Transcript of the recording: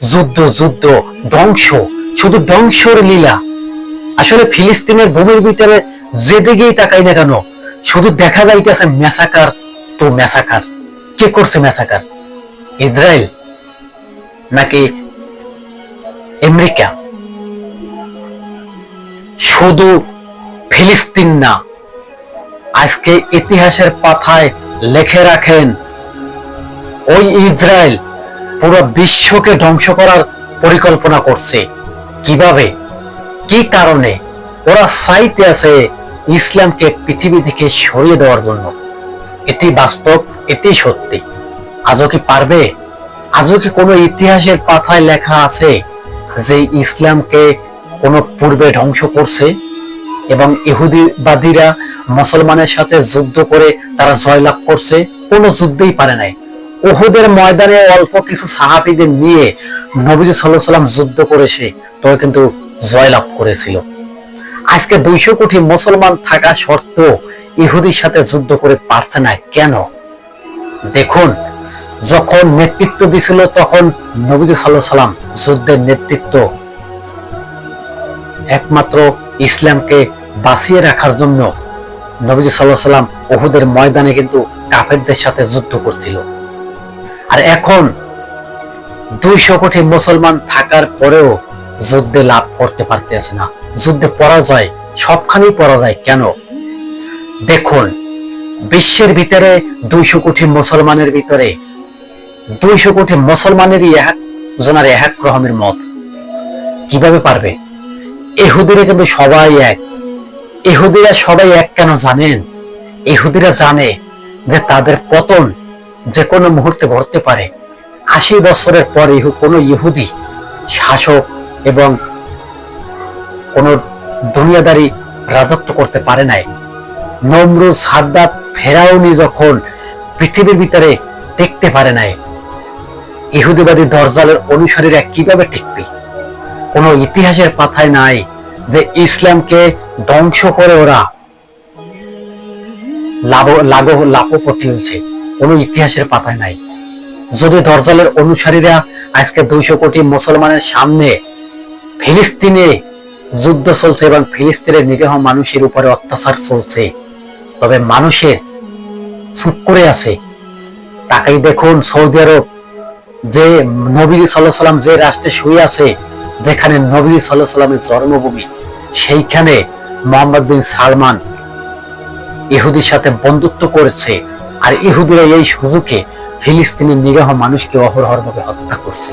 যুদ্ধ যুদ্ধ, ধ্বংস। শুধু ধ্বংসর লীলা। আসলে ফিলিস্তিনের ভূমির ভিতরে যেদিকেই তাকাই না কেন, শুধু দেখা যাইতেছে মেসাকার তো মেসাকার কে করছে মেসাকার ইসরায়েল নাকি আমেরিকা? শুধু ফিলিস্তিন না, আজকে ইতিহাসের পাথায় লেখে রাখেন, ওই ইসরায়েল পুরো বিশ্বকে ধ্বংস করার পরিকল্পনা করছে। কীভাবে? কি কারণে? ওরা চাইতে আছে ইসলামকে পৃথিবী থেকে সরিয়ে দেওয়ার জন্য। এটি বাস্তব, এটি সত্যি। আজও কি পারবে? আজও কি কোনো ইতিহাসের পাতায় লেখা আছে যে ইসলামকে কোনো পূর্বে ধ্বংস করছে? এবং ইহুদিবাদীরা মুসলমানের সাথে যুদ্ধ করে তারা জয়লাভ করছে? কোনো যুদ্ধই পারে নাই। ওহুদের ময়দানে অল্প কিছু সাহাবিদের নিয়ে নবীজি সাল্লাহ সাল্লাম যুদ্ধ করেছে, তবে কিন্তু জয়লাভ করেছিল। আজকে দুইশো কোটি মুসলমান থাকা সত্ত্বেও ইহুদির সাথে যুদ্ধ করে পারছে না। কেন? দেখুন, যখন নেতৃত্ব দিছিল, তখন নবীজি সাল্লাহ সাল্লাম যুদ্ধের নেতৃত্ব একমাত্র ইসলামকে বাঁচিয়ে রাখার জন্য নবীজি সাল্লাহ সাল্লাম ওহুদের ময়দানে কিন্তু কাফেরদের সাথে যুদ্ধ করছিল। আর এখন দুইশো কোটি মুসলমান থাকার পরেও যুদ্ধে লাভ করতে পারতেছে না। যুদ্ধে পরাজয়, সবখানেই পরাজয় কেন? দেখুন, বিশ্বের ভিতরে দুইশো কোটি মুসলমানের ভিতরে দুইশো কোটি মুসলমানেরই এক, জনের এক রকমের মত। কীভাবে পারবে? এহুদিরা কিন্তু সবাই এক। এহুদিরা সবাই এক কেন জানেন? এহুদিরা জানে যে তাদের পতন যে কোনো মুহূর্তে ঘটতে পারে। আশি বছরের পর ইহু কোনো ইহুদি, শাসক এবং কোন দুনিয়াদারি রাজত্ব করতে পারে নাই। নমরুজ সাদ্দাত, ফেরাউনি যখন পৃথিবীর ভিতরে দেখতে পারে নাই, ইহুদিবাদী দরজালের অনুসারীরা কীভাবে টিকবে? কোনো ইতিহাসের পাথায় নাই যে ইসলামকে ধ্বংস করে ওরা লাভ লাভ লাভপতি হয়েছে কোনো ইতিহাসের পাতায় নাই। যদি দরজালের অনুসারীরা আজকে দুইশো কোটি মুসলমানের সামনে ফিলিস্তিনে যুদ্ধ চলছে এবং ফিলিস্তিনের নিরীহ মানুষের উপরে অত্যাচার চলছে, তবে মানুষের চুপ করে আছে, তাকাই দেখুন সৌদি আরব, যে নবী সাল্লাহ সাল্লাম যে রাষ্ট্রে শুয়ে আছে, যেখানে নবী সাল্লাহ সাল্লামের জন্মভূমি, সেইখানে মোহাম্মদ বিন সালমান ইহুদির সাথে বন্ধুত্ব করেছে। আর ইহুদিরা এই সুযোগে ফিলিস্তিনের নিরহ মানুষকে অহরহরভাবে হত্যা করছে।